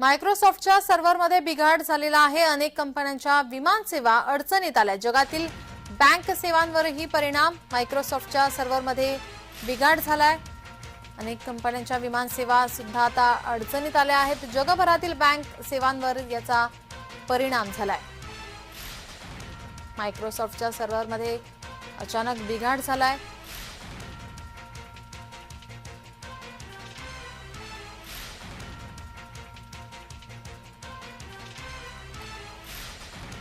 मायक्रोसॉफ्टच्या सर्व्हरमध्ये बिघाड झालेला आहे. अनेक कंपन्यांच्या विमान सेवा अडचणीत आल्या. जगातील बँक सेवांवरही परिणाम मायक्रोसॉफ्टच्या सर्व्हरमध्ये बिघाड झालाय. अनेक कंपन्यांच्या विमान सेवा सुद्धा आता अडचणीत आल्या आहेत. जगभरातील बँक सेवांवर याचा परिणाम झालाय. मायक्रोसॉफ्टच्या सर्व्हरमध्ये अचानक बिघाड झालाय.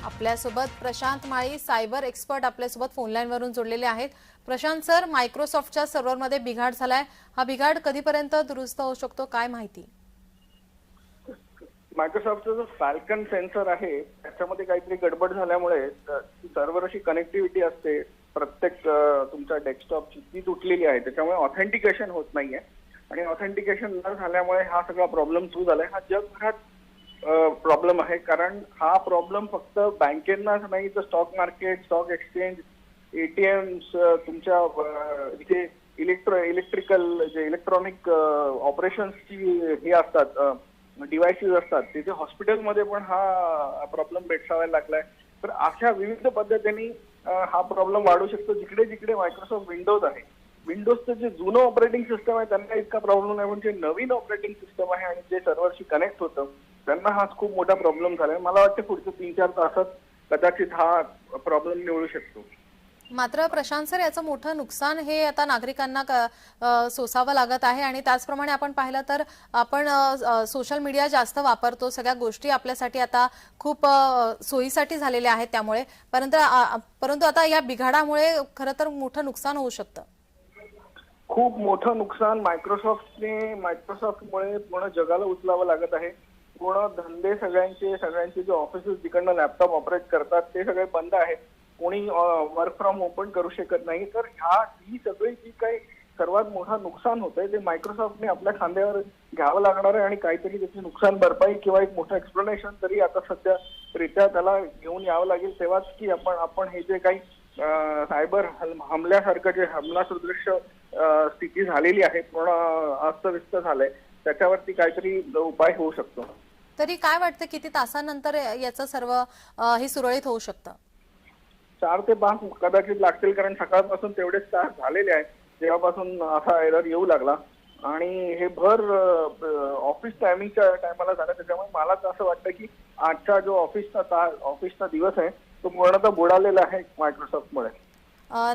आपल्यासोबत प्रशांत माळी सायबर एक्सपर्ट आपल्यासोबत फोनलाईनवरून जोडलेले आहेत. प्रशांत सर मायक्रोसॉफ्टच्या सर्व्हरमध्ये बिघाड झालाय. हा बिघाड कधीपर्यंत दुरुस्त होऊ शकतो? काय माहिती? मायक्रोसॉफ्टचा जो फॅल्कन सेन्सर आहे त्याच्यामध्ये काहीतरी गडबड झाल्यामुळे सर्व्हर अशी कनेक्टिव्हिटी असते. प्रत्येक तुमच्या डेस्कटॉपची ती तुटलेली आहे. त्याच्यामुळे ऑथेंटिकेशन होत नाहीये. आणि ऑथेंटिकेशन न झाल्यामुळे हा सगळा प्रॉब्लेम सुरू झालाय. हा जगभरात प्रॉब्लेम आहे. कारण हा प्रॉब्लेम फक्त बँकेंनाच नाही तर stock market stock exchange ATM तुमच्या जे इथे इलेक्ट्रो इलेक्ट्रिकल जे इलेक्ट्रॉनिक ऑपरेशन्सची हे असतात डिव्हायसेस असतात तिथे हॉस्पिटलमध्ये पण हा प्रॉब्लेम भेटसावायला लागलाय. तर अशा विविध पद्धतीने हा प्रॉब्लेम वाढू शकतो. जिकडे जिकडे मायक्रोसॉफ्ट विंडोज आहे विंडोजचं जे जुनं ऑपरेटिंग सिस्टम आहे त्यांना इतका प्रॉब्लेम नाही. म्हणजे नवीन ऑपरेटिंग सिस्टम आहे आणि जे सर्व्हरशी कनेक्ट होतं त्यांना हा खूप मोठा प्रॉब्लेम झालाय. मला वाटतं पुढच्या तीन चार तासात कदाचित हा प्रॉब्लेम निवडू शकतो. मात्र प्रशांत सर याचं मोठं नुकसान हे आता नागरिकांना सोसावं लागत आहे आणि त्याचप्रमाणे आपण पाहिलं तर आपण सोशल मीडिया जास्त वापरतो. सगळ्या गोष्टी आपल्यासाठी आता खूप सोयीसाठी झालेल्या आहेत त्यामुळे. परंतु परंतु आता या बिघाडामुळे खरं तर मोठं नुकसान होऊ शकतं. खूप मोठं नुकसान मायक्रोसॉफ्टने मायक्रोसॉफ्टमुळे पूर्ण जगाला उचलावं लागत आहे. पूर्ण धंदे सगळ्यांचे सगळ्यांचे जे ऑफिसेस जिकडनं लॅपटॉप ऑपरेट करतात ते सगळे बंद आहेत कोणी वर्क फ्रॉम ओपन करू शकत नाही. तर ह्या ही सगळी जी काही सर्वात मोठं नुकसान होतंय ते मायक्रोसॉफ्टने आपल्या खांद्यावर घ्यावं लागणार आहे आणि काहीतरी त्याची नुकसान भरपाई किंवा एक मोठं एक्सप्लेनेशन तरी आता सध्या रित्या त्याला घेऊन यावं लागेल. तेव्हाच की आपण आपण हे जे काही सायबर हमल्यासारखं जे हमला सदृश्य स्थिती झालेली आहे पूर्ण अस्तव्यस्त झालंय त्याच्यावरती काहीतरी उपाय होऊ शकतो. तरी काय वाटतं किती तासानंतर याचं सर्व हे सुरळीत होऊ शकतं? चार ते पाच कदाचित लागतील कारण सकाळपासून तेवढेच तास झालेले आहेत. जेव्हापासून असा एरर येऊ लागला. आणि हे भर ऑफिस टायमिंगच्या टायमाला झालं. त्याच्यामुळे मला असं वाटतं की आजचा जो ऑफिसचा तास ऑफिसचा दिवस आहे तो पूर्णतः बुडालेला आहे मायक्रोसॉफ्टमुळे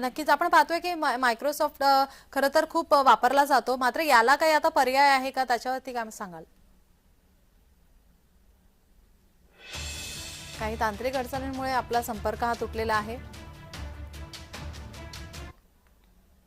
नक्कीच. आपण पाहतोय की माय- मायक्रोसॉफ्ट खरं तर खूप वापरला जातो. मात्र याला काही आता पर्याय आहे का? त्याच्यावरती काय सांगाल? काही तांत्रिक अडचणींमुळे आपला संपर्क हा तुटलेला आहे.